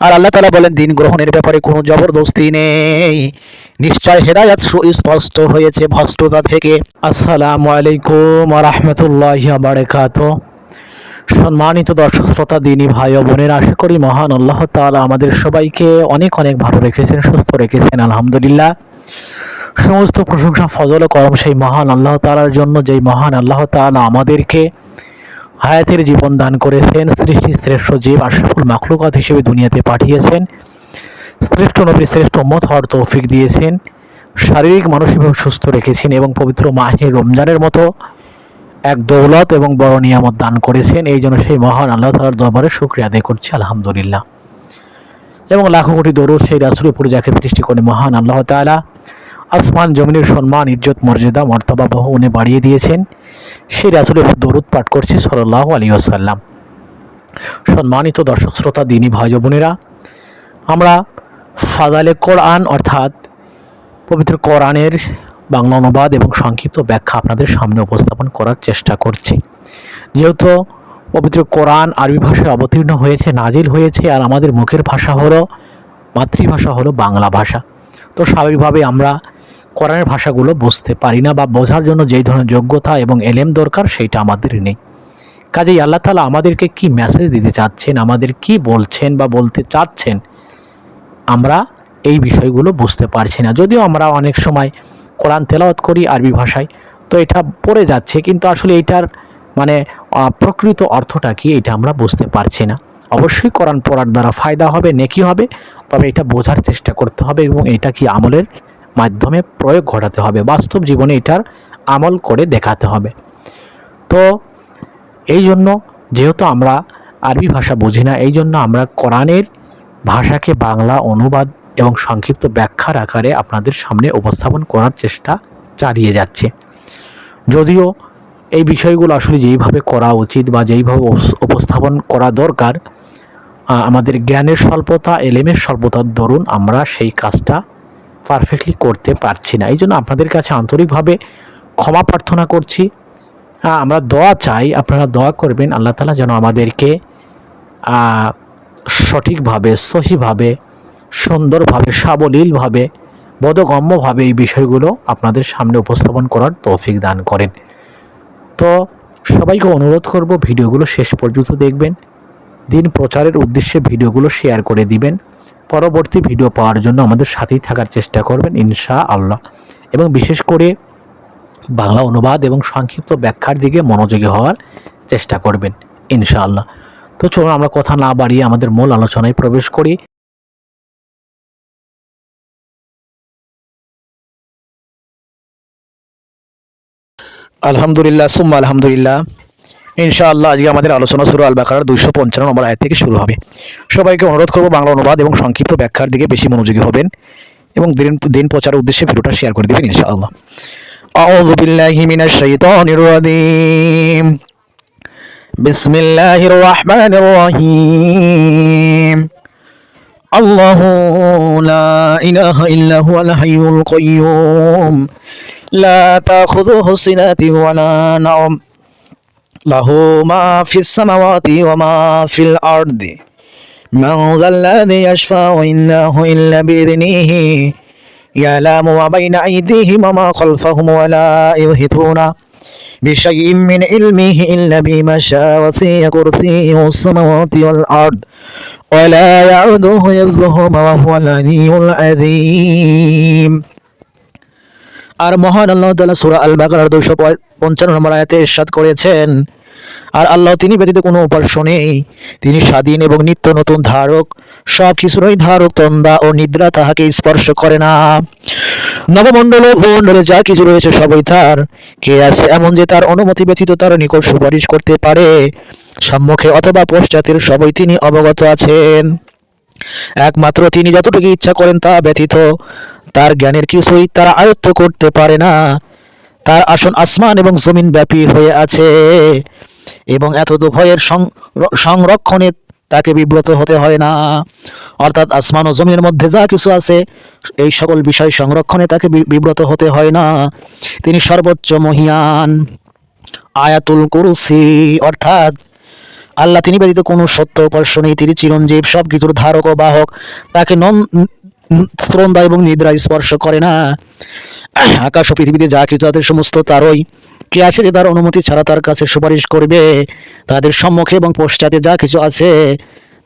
আর আল্লাহ তালা বলেন, দিন গ্রহণের ব্যাপারে কোনো জবরদস্তি নেই। নিশ্চয় হেদায়াত সুস্পষ্ট হয়েছে ভষ্টতা থেকে। আসসালামু আলাইকুম রহমতুল্লাহ বারকাত সম্মানিত দর্শক শ্রোতা, দিনী ভাই ও বোনের, আশা করি মহান আল্লাহ তাআলা আমাদের সবাইকে অনেক অনেক ভালো রেখেছেন, সুস্থ রেখেছেন, আলহামদুলিল্লাহ। সমস্ত প্রশংসা, ফজল করম সেই মহান আল্লাহ তাআলার জন্য, যেই মহান আল্লাহ তাআলা আমাদেরকে হায়াতের জীবন দান করেছেন সৃষ্টি শ্রেষ্ঠ জীব আশরাফুল মাখলুকাত হিসেবে দুনিয়াতে পাঠিয়েছেন। শ্রেষ্ঠ নবী শ্রেষ্ঠ মত হওয়ার তৌফিক দিয়েছেন। শারীরিক মানসিকভাবে সুস্থ রেখেছেন এবং পবিত্র মাহে রমজানের মতো এক দৌলত এবং বড় নিয়ামত দান করেছেন। এই জন্য সেই মহান আল্লাহ তালার দরবারে শুক্রিয়া আদায় করছি, আলহামদুলিল্লাহ। এবং লাখো কোটি দরুদ সেই রাসুলের উপরে যাকে সৃষ্টি করে মহান আল্লাহ তাআলা আসমান জমিনের সম্মান, ইজ্জত, মর্যাদা, মর্তবা বহু উনি বাড়িয়ে দিয়েছেন। সেই রাসুলের দরুদ পাঠ করছি সাল্লাহ আলী আসাল্লাম সম্মানিত দর্শক, শ্রোতা, দিনী ভাই বোনেরা, আমরা ফাদালে কোরআন অর্থাৎ পবিত্র কোরআনের বাংলা অনুবাদ এবং সংক্ষিপ্ত ব্যাখ্যা আপনাদের সামনে উপস্থাপন করার চেষ্টা করছি। যেহেতু পবিত্র কোরআন আরবি ভাষায় অবতীর্ণ হয়েছে, নাজিল হয়েছে, আর আমাদের মুখের ভাষা হলো, মাতৃভাষা হলো বাংলা ভাষা। তো স্বাভাবিকভাবে আমরা কোরআনের ভাষাগুলো বুঝতে পারি না বা বোঝার জন্য যেই ধরনের যোগ্যতা এবং এলেম দরকার সেইটা আমাদের নেই। কাজেই আল্লাহ তালা আমাদেরকে কি মেসেজ দিতে চাচ্ছেন, আমাদের কি বলছেন বা বলতে চাচ্ছেন, আমরা এই বিষয়গুলো বুঝতে পারছি না। যদিও আমরা অনেক সময় কোরআন তেলাওয়াত করি আরবি ভাষায়, তো এটা পড়ে যাচ্ছে, কিন্তু আসলে এটার মানে প্রকৃত অর্থটা কি এটা আমরা বুঝতে পারছি না। অবশ্যই কোরআন পড়ার দ্বারা ফায়দা হবে, নেকি হবে, তবে এটা বোঝার চেষ্টা করতে হবে এবং এটা কি আমলের মাধ্যমে প্রয়োগ ঘটাতে হবে। বাস্তব জীবনে এটার আমল করে দেখাতে হবে। তো এই জন্য যেহেতু আমরা আরবি ভাষা বুঝি না এই জন্য আমরা কোরআনের ভাষাকে বাংলা অনুবাদ এবং সংক্ষিপ্ত ব্যাখ্যার আকারে আপনাদের সামনে উপস্থাপন করার চেষ্টা চালিয়ে যাচ্ছে। যদিও এই বিষয়গুলো আসলে যেইভাবে করা উচিত বা যেইভাবে উপস্থাপন করা দরকার আমাদের জ্ঞানের স্বল্পতা, এলেমের স্বল্পতার দরুন আমরা সেই কাজটা পারফেক্টলি করতে পারছি না। এই জন্য আপনাদের কাছে আন্তরিকভাবে ক্ষমা প্রার্থনা করছি। আমরা দোয়া চাই, আপনারা দোয়া করবেন, আল্লাহ তালা যেন আমাদেরকে সঠিকভাবে, সহিভাবে, সুন্দরভাবে, সাবলীলভাবে, বোধগম্যভাবে এই বিষয়গুলো আপনাদের সামনে উপস্থাপন করার তৌফিক দান করেন। তো সবাইকে অনুরোধ করব, ভিডিওগুলো শেষ পর্যন্ত দেখবেন। দিন প্রচারের উদ্দেশ্যে ভিডিওগুলো শেয়ার করে দিবেন। পরবর্তী ভিডিও পাওয়ার জন্য আমাদের সাথেই থাকার চেষ্টা করবেন ইনশা আল্লাহ এবং বিশেষ করে বাংলা অনুবাদ এবং সংক্ষিপ্ত ব্যাখ্যার দিকে মনোযোগী হওয়ার চেষ্টা করবেন, ইনশাআল্লাহ। তো চলুন আমরা কথা না বাড়িয়ে আমাদের মূল আলোচনায় প্রবেশ করি। আলহামদুলিল্লাহ, সুম্মা আলহামদুলিল্লাহ। ইনশাআল্লাহ আজকে আমাদের আলোচনা শুরু আল বাকার দুইশো পঞ্চান্ন নম্বর আয় থেকে শুরু হবে সবাইকে অনুরোধ করবো বাংলা অনুবাদ এবং সংক্ষিপ্ত ব্যাখ্যার দিকে বেশি মনোযোগী হবেন এবং দিন দিন প্রচারের উদ্দেশ্যে ভিডিওটা শেয়ার করে দেবেন ইনশাআল্লাহ أعوذ بالله من الشيطان الرجيم بسم الله الرحمن الرحيم الله لا إله إلا هو الحي القيوم لا تأخذه سنة ولا نوم له ما في السماوات وما في الأرض. من ذا الذي يشفع عنده إلا بإذنه يعلم ما بين أيديهم وما خلفهم ولا يحيطون بشيء من علمه إلا بما شاء وسع كرسيه السماوات والأرض. ولا يعوده حفظهما وهو العلي العظيم. আর মহান আল্লাহ তাআলা সূরা আল বাকারার 255 নম্বর আয়াতে ইরশাদ করেছেন, আর আল্লাহ তিনি ব্যতীত কোনো উপাস্য নেই। তিনি স্বাধীন এবং নিত্য নতুন ধারক। সব কিছুরই ধারক তন্দা ও নিদ্রা তাহাকে স্পর্শ করে না। নবমণ্ডল ভূমণ্ডলে যা কিছু রয়েছে সবই তার। কে আছে এমন যে তার অনুমতি ব্যতীত তার নিকট সুপারিশ করতে পারে? সম্মুখে অথবা পশ্চাতের সবই তিনি অবগত আছেন। একমাত্র তিনি যতটুকু ইচ্ছা করেন তা ব্যতীত। তার জ্ঞানের কিছুই তারা আয়ত্ত করতে পারে না। তার আসন আসমান এবং জমিন ব্যাপী হয়ে আছে এবং এত ভয়ের সংরক্ষণে তাকে বিব্রত হতে হয় না। অর্থাৎ আসমান ও জমিনের মধ্যে যা কিছু আছে, এই সকল বিষয় সংরক্ষণে তাকে বিব্রত হতে হয় না। তিনি সর্বোচ্চ মহিয়ান। আয়াতুল কুরসি, অর্থাৎ আল্লাহ তিনি ব্যতীত কোনো সত্য উপাস্য নেই। তিনি চিরঞ্জীব সব কিছুর ধারক ও বাহক। তাকে নন শ্রন্দা এবং নিদ্রা স্পর্শ করে না। আকাশ ও পৃথিবীতে যা কিছু তাদের সমস্ত তারই। কে আছে যে তার অনুমতি ছাড়া তার কাছে সুপারিশ করবে? তাদের সম্মুখে এবং পশ্চাতে যা কিছু আছে,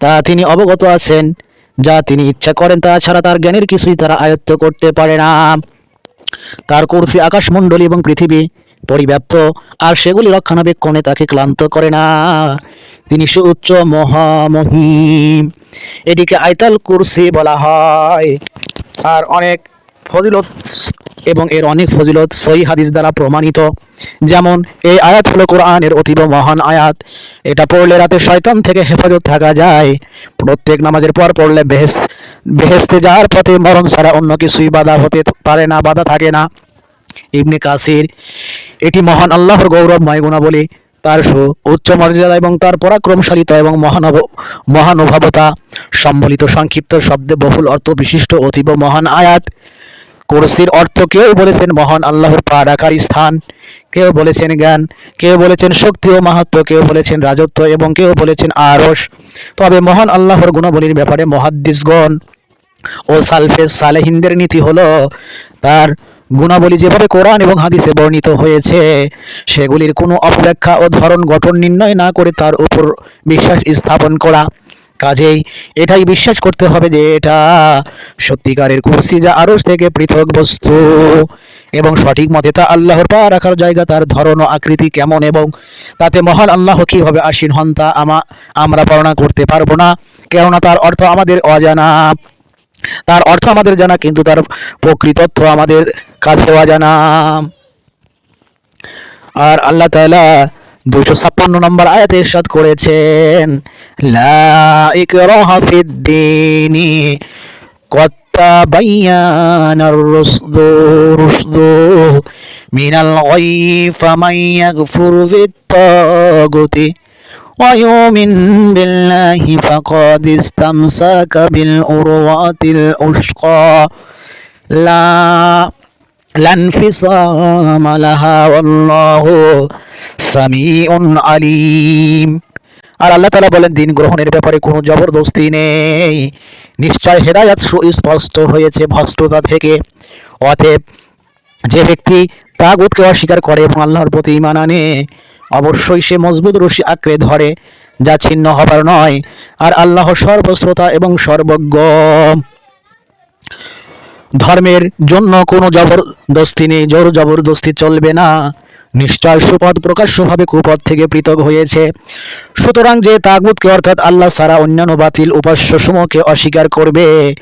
তা তিনি অবগত আছেন। যা তিনি ইচ্ছা করেন, তা ছাড়া তার জ্ঞানের কিছুই তারা আয়ত্ত করতে পারে না। তার কুরসি আকাশমণ্ডলী এবং পৃথিবী পরিব্যাপ্ত, আর সেগুলি রক্ষণাবেক্ষণে তাকে ক্লান্ত করে না। তিনি সুউচ্চ মহামহিম। এটিকে আয়তাল কুরসি বলা হয়। আর অনেক ফজিলত এবং এর অনেক ফজিলত সহি হাদিস দ্বারা প্রমাণিত। যেমন, এই আয়াত হলো কোরআনের অতীব মহান আয়াত। এটা পড়লে রাতে শয়তান থেকে হেফাজত থাকা যায়। প্রত্যেক নামাজের পর পড়লে বেহেস বেহেস্তে যাওয়ার পথে মরণ ছাড়া অন্য কিছুই বাধা হতে পারে না, বাধা থাকে না। ইবনে কাসির, এটি মহান আল্লাহর গৌরবময় গুণাবলী তার উচ্চ মর্যাদা এবং তার পরাক্রমশালিতা এবং মহানব, মহানুভবতা সম্বলিত সংক্ষিপ্ত শব্দে বহুল অর্থ বিশিষ্ট অতীব মহান আয়াত। কুরসির অর্থ কেউ বলেছেন মহান আল্লাহর পা রাখার স্থান, কেউ বলেছেন জ্ঞান, কেউ বলেছেন শক্তি ও মাহাত্ম কেউ বলেছেন রাজত্ব এবং কেউ বলেছেন আরস। তবে মহান আল্লাহর গুণাবলীর ব্যাপারে মহাদ্দিসগণ ও সালফেস সালেহিনদের নীতি হলো তার গুণাবলী যেভাবে কোরআন এবং হাদিসে বর্ণিত হয়েছে, সেগুলির কোনো অপব্যাখ্যা ও ধরন গঠন নির্ণয় না করে তার উপর বিশ্বাস স্থাপন করা। কাজেই এটাই বিশ্বাস করতে হবে যে এটা সত্যিকারের কুরসি যা আরশ থেকে পৃথক বস্তু এবং সঠিক মতে তা আল্লাহর পা রাখার জায়গা, তার ধরন ও আকৃতি কেমন এবং তাতে মহান আল্লাহ কীভাবে আসীন হন তা আমা, আমরা বর্ণনা করতে পারব না। কেননা তার অর্থ আমাদের অজানা। তার অর্থ আমাদের জানা কিন্তু তার প্রকৃতত্ব আমাদের কাছে অজানা আর আল্লাহ তাআলা দুইশো ছাপ্পান্ন নম্বর আয়াতে ইরশাদ করেছেন লা ইকরাহা ফিদ্দিনি قد تبين الرشد رشد من الغي فمن يغفر بالطاغوت ويؤمن بالله فقد استمسك بالعروة الأشقى لا لا انفصام لها والله سميع عليم আর আল্লাহ তালা বলেন দিন গ্রহণের ব্যাপারে কোনো জবরদস্তি নেই নিশ্চয় হেদায়াত সুস্পষ্ট হয়েছে ভ্রষ্টতা থেকে অতএব যে ব্যক্তি তাগুতকে অস্বীকার করে এবং আল্লাহর প্রতি ইমান আনে অবশ্যই সে মজবুত রশি আঁকড়ে ধরে, যা ছিন্ন হবার নয়, আর আল্লাহ সর্বশ্রোতা এবং সর্বজ্ঞ। ধর্মের জন্য কোনো জবরদস্তি নেই, জোর জবরদস্তি চলবে না। নিশ্চয় সুপথ প্রকাশ্যভাবে কুপথ থেকে পৃথক হয়েছে। সুতরাং যে তাগুতকে অর্থাৎ আল্লাহ সারা অন্যান্য বাতিল উপাস্য সমূহকে অস্বীকার করবে,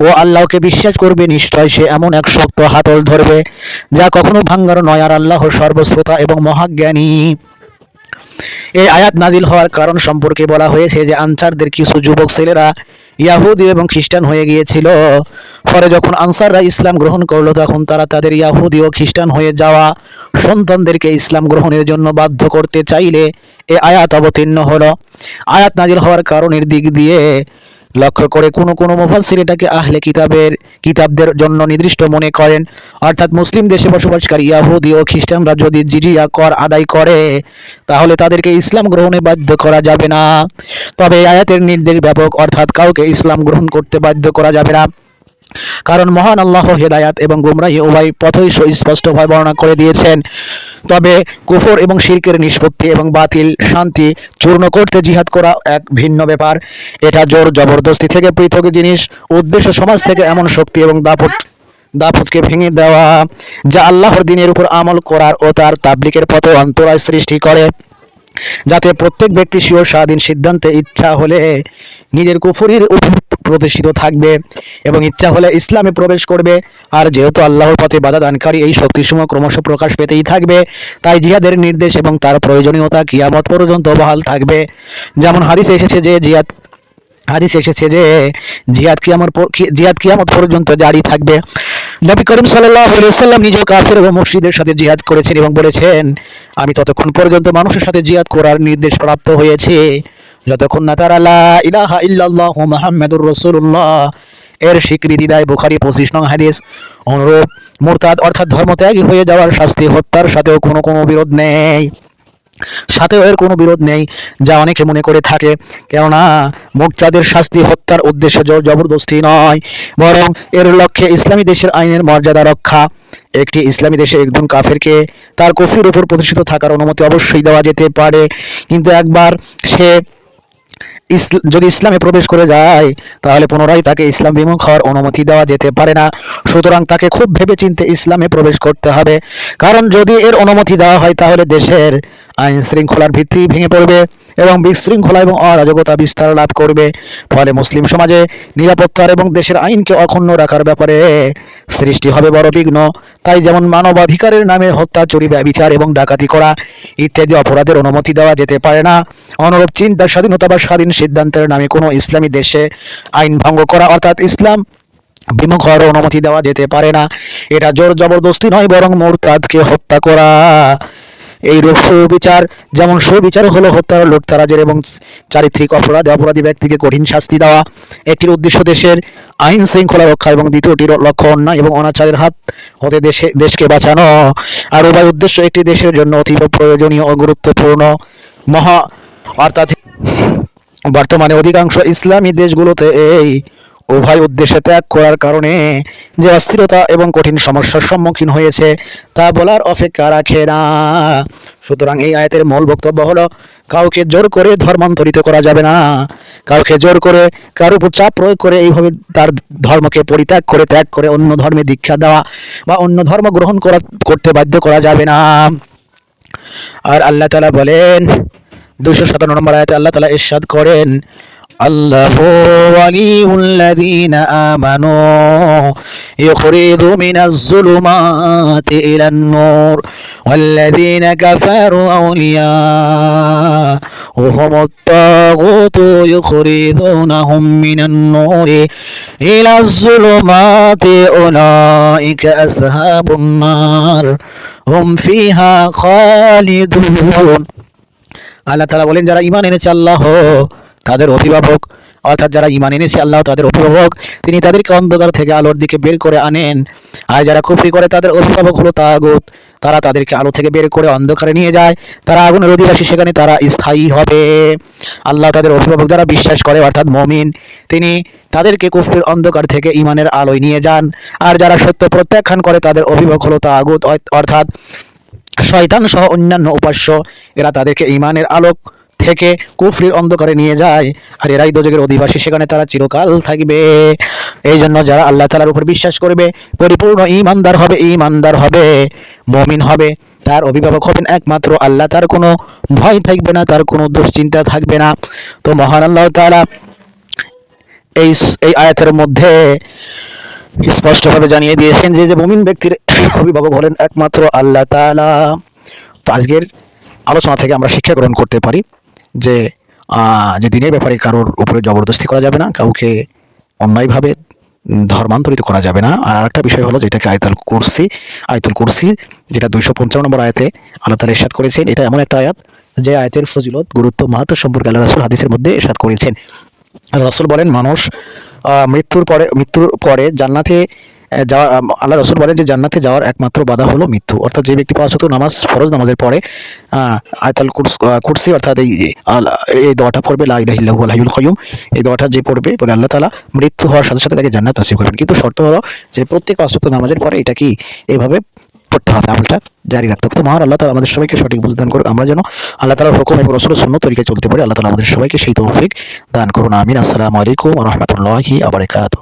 ও আল্লাহকে বিশ্বাস করবে, নিশ্চয় সে এমন এক শক্ত হাতল ধরবে, যা কখনো ভাঙ্গার নয়, আর আল্লাহ সর্বশ্রোতা এবং মহাজ্ঞানী। এই আয়াত নাজিল হওয়ার কারণ সম্পর্কে বলা হয়েছে যে আনসারদের কিছু যুবক ছেলেরা ইয়াহুদি এবং খ্রিস্টান হয়ে গিয়েছিল। পরে যখন আনসাররা ইসলাম গ্রহণ করল, তখন তারা তাদের ইয়াহুদি ও খ্রিস্টান হয়ে যাওয়া সন্তানদেরকে ইসলাম গ্রহণের জন্য বাধ্য করতে চাইলে এ আয়াত অবতীর্ণ হলো। আয়াত নাজিল হওয়ার কারণের দিক দিয়ে লক্ষ্য করে কোনো কোনো মুফাসসির এটাকে আহলে কিতাবের, কিতাবদের জন্য নির্দিষ্ট মনে করেন। অর্থাৎ মুসলিম দেশে বসবাসকারী ইয়াহুদি ও খ্রিস্টানরা যদি জিজিয়া কর আদায় করে, তাহলে তাদেরকে ইসলাম গ্রহণে বাধ্য করা যাবে না। তবে আয়াতের নির্দেশ ব্যাপক, অর্থাৎ কাউকে ইসলাম গ্রহণ করতে বাধ্য করা যাবে না। কারণ মহান আল্লাহ হেদায়াত এবং গুমরাহি উভয় পথই সুস্পষ্টভাবে বর্ণনা করে দিয়েছেন। তবে কুফর এবং শিরকের নিষ্পত্তি এবং বাতিল শান্তি চূর্ণ করতে জিহাদ করা এক ভিন্ন ব্যাপার। এটা জোর জবরদস্তি থেকে পৃথক জিনিস, উদ্দেশ্য সমাজ থেকে এমন শক্তি এবং দাপট, দাপটকে ভেঙে দেওয়া যা আল্লাহর দিনের উপর আমল করার ও তার তাবলিকের পথে অন্তরায় সৃষ্টি করে। যাতে প্রত্যেক ব্যক্তি স্বীয় স্বাধীন সিদ্ধান্তে ইচ্ছা হলে নিজের কুফুরির উপর প্রতিষ্ঠিত থাকবে এবং ইচ্ছা হলে ইসলামে প্রবেশ করবে। আর যেহেতু আল্লাহর পথে বাধা দানকারী, এই শক্তিসমূহ ক্রমশ প্রকাশ পেতেই থাকবে। তাই জিহাদের নির্দেশ এবং তার প্রয়োজনীয়তা কিয়ামত পর্যন্ত বহাল থাকবে। যেমন হাদিসে এসেছে যে জিহাদ, হাদিস এসেছে যে জিহাদ কিয়ামত জিহাদ কিয়ামত পর্যন্ত জারি থাকবে। নবী করিম সাল্লাম নিজেও কাফের এবং মুশরিকদের সাথে জিহাদ করেছেন এবং বলেছেন, আমি ততক্ষণ পর্যন্ত মানুষের সাথে জিহাদ করার নির্দেশ প্রাপ্ত হয়েছে। যতক্ষণ না তারা ইলাহা ইল্লাল্লাহ মুহাম্মাদুর রাসূলুল্লাহ এর স্বীকৃতি দেয় বুখারী পঁচিশ নং হাদিস, অনুরূপ মুরতাদ অর্থাৎ ধর্মত্যাগী হয়ে যাওয়ার শাস্তি হত্যার সাথেও কোনো কোনো বিরোধ নেই। সাথেও এর কোনো বিরোধ নেই, যা অনেকে মনে করে থাকে। কেননা মুক্তাদের শাস্তি হত্যার উদ্দেশ্য জবরদস্তি নয়, বরং এর লক্ষ্যে ইসলামী দেশের আইনের মর্যাদা রক্ষা। একটি ইসলামী দেশে একজন কাফেরকে তার কফির উপর প্রতিষ্ঠিত থাকার অনুমতি অবশ্যই দেওয়া যেতে পারে, কিন্তু একবার সে যদি ইসলামে প্রবেশ করে যায়, তাহলে পুনরায় তাকে ইসলাম বিমুখ হওয়ার অনুমতি দেওয়া যেতে পারে না। সুতরাং তাকে খুব ভেবেচিন্তে ইসলামে প্রবেশ করতে হবে। কারণ যদি এর অনুমতি দেওয়া হয়, তাহলে দেশের আইন শৃঙ্খলার ভিত্তি ভেঙে পড়বে এবং বিশৃঙ্খলা এবং অরাজকতা বিস্তার লাভ করবে। ফলে মুসলিম সমাজে নিরাপত্তার এবং দেশের আইনকে অক্ষুণ্ণ রাখার ব্যাপারে সৃষ্টি হবে বড় বিঘ্ন। তাই যেমন মানবাধিকারের নামে হত্যা, চুরি, ব্যবিচার এবং ডাকাতি করা ইত্যাদি অপরাধের অনুমতি দেওয়া যেতে পারে না, অনুরূপ চিন্তা, স্বাধীনতা বা স্বাধীন সিদ্ধান্তের নামে কোনো ইসলামী দেশে আইন ভঙ্গ করা অর্থাৎ ইসলাম বিমুখ হওয়ার অনুমতি দেওয়া যেতে পারে না। এটা জোর জবরদস্তি নয় বরং মোরতাদকে হত্যা করা। এই সুবিচার, যেমন সুবিচার হলো হত্যা লুটতারাজের এবং চারিত্রিক অপরাধ, অপরাধী ব্যক্তিকে কঠিন শাস্তি দেওয়া। একটির উদ্দেশ্য দেশের আইন শৃঙ্খলা রক্ষা এবং দ্বিতীয়টির লক্ষ্য অন্যায় এবং অনাচারের হাত হতে দেশে দেশকে বাঁচানো। আর উভয় উদ্দেশ্য একটি দেশের জন্য অতীব প্রয়োজনীয় ও গুরুত্বপূর্ণ। মহা অর্থাৎ বর্তমানে অধিকাংশ ইসলামী দেশগুলোতে এই উভয় উদ্দেশ্যে ত্যাগ করার কারণে যে অস্থিরতা এবং কঠিন সমস্যার সম্মুখীন হয়েছে, তা বলার অপেক্ষা রাখে না। সুতরাং এই আয়াতের মূল বক্তব্য হলো, কাউকে জোর করে ধর্মান্তরিত করা যাবে না। কাউকে জোর করে, কারোর উপর চাপ প্রয়োগ করে এইভাবে তার ধর্মকে পরিত্যাগ করে, ত্যাগ করে অন্য ধর্মে দীক্ষা দেওয়া বা অন্য ধর্ম গ্রহণ করা, করতে বাধ্য করা যাবে না। আর আল্লাহ তালা বলেন দুশো সাতান্ন নম্বর আয়াতে আল্লাহ তালা ইরশাদ করেন আল্লাহ ওয়ালিউল্লাযীনা আমানু ইখরিজু মিনাজ যুলুমাতি ইলান নূর والذين كفروا أولياءهم الطاغوت يخرجونهم من النور إلى الظلمات أولئك أصحاب النار هم فيها خالدون আল্লাহ তালা বলেন যারা ইমান এনেছে আল্লাহ তাদের অভিভাবক, অর্থাৎ যারা ইমান এনেছে, আল্লাহ তাদের অভিভাবক, তিনি তাদেরকে অন্ধকার থেকে আলোর দিকে বের করে আনেন। আর যারা কুফরি করে, তাদের অভিভাবক হলো তাগুত। তারা তাদেরকে আলো থেকে বের করে অন্ধকারে নিয়ে যায়। তারা আগুনের অধিবাসী, সেখানে তারা স্থায়ী হবে। আল্লাহ তাদের অভিভাবক যারা বিশ্বাস করে, অর্থাৎ মমিন, তিনি তাদেরকে কুফরির অন্ধকার থেকে ইমানের আলোয় নিয়ে যান। আর যারা সত্য প্রত্যাখ্যান করে, তাদের অভিভাবক হলো তাগুত, অর্থাৎ শয়তান সহ অন্যান্য উপাস্য। এরা তাদেরকে ইমানের আলোক থেকে কুফরির অন্ধকারে নিয়ে যায়। আর এরাই দোজকের অধিবাসী, সেখানে তারা চিরকাল থাকবে। এই জন্য যারা আল্লাহ তালার উপর বিশ্বাস করবে, পরিপূর্ণ ইমানদার হবে ইমানদার হবে, মমিন হবে। তার অভিভাবক হবেন একমাত্র আল্লাহ, তার কোনো ভয় থাকবে না, তার কোনো দুশ্চিন্তা থাকবে না। তো মহান আল্লাহ তাআলা এই এই আয়াতের মধ্যে স্পষ্টভাবে জানিয়ে দিয়েছেন যে যে মুমিন ব্যক্তির অভিভাবক হলেন একমাত্র আল্লাহ তালা তো আজকের আলোচনা থেকে আমরা শিক্ষা গ্রহণ করতে পারি। যে যে দিনের ব্যাপারে কারোর উপরে জবরদস্তি করা যাবে না, কাউকে অন্যায়ভাবে ধর্মান্তরিত করা যাবে না। আর আরেকটা বিষয় হলো যেটাকে আয়তাল কুরসি, আয়তুল কুরসি, যেটা দুইশো পঞ্চান্ন নম্বর আয়াতে আল্লাহ তালা ইরশাদ করেছেন, এটা এমন একটা আয়াত যে আয়াতের ফজিলত, গুরুত্ব মাহাত্ম সম্পর্কে আল্লাহ রাসুল হাদিসের মধ্যে ইরশাদ করেছেন। রসুল বলেন, মানুষ মৃত্যুর পরে মৃত্যুর পরে জান্নাতে যাওয়া আল্লাহ রসুল বলেন যে জান্নাতে যাওয়ার একমাত্র বাধা হলো মৃত্যু। অর্থাৎ যে ব্যক্তি পাঁচ নামাজ ফরজ নামাজের পরে আয়তাল কুরস অর্থাৎ এই এই দোয়াটা পড়বে, লা ইলাহা ইল্লাহু আল এই দোয়াটা যে পড়বে, বলে আল্লাহ তালা মৃত্যু হওয়ার সাথে সাথে তাকে জান্নাত নসিব করবেন। কিন্তু শর্ত হলো যে প্রত্যেক পাঁচ নামাজের পরে এটা কি এইভাবে পড়তে হবে। আমলটা জারি রাখতে হবে। তো মহান আল্লাহ তালা আমাদের সবাইকে সঠিক বুঝ দান করুন আমরা যেন আল্লাহ তালার হুকুম এবং রসুলের শূন্য তরিকায় চলতে পারি। আল্লাহ তালা আমাদের সবাইকে সেই তৌফিক দান করুন। আমিন। আসসালামু আলাইকুম রহমতুল্লাহি আবরকাত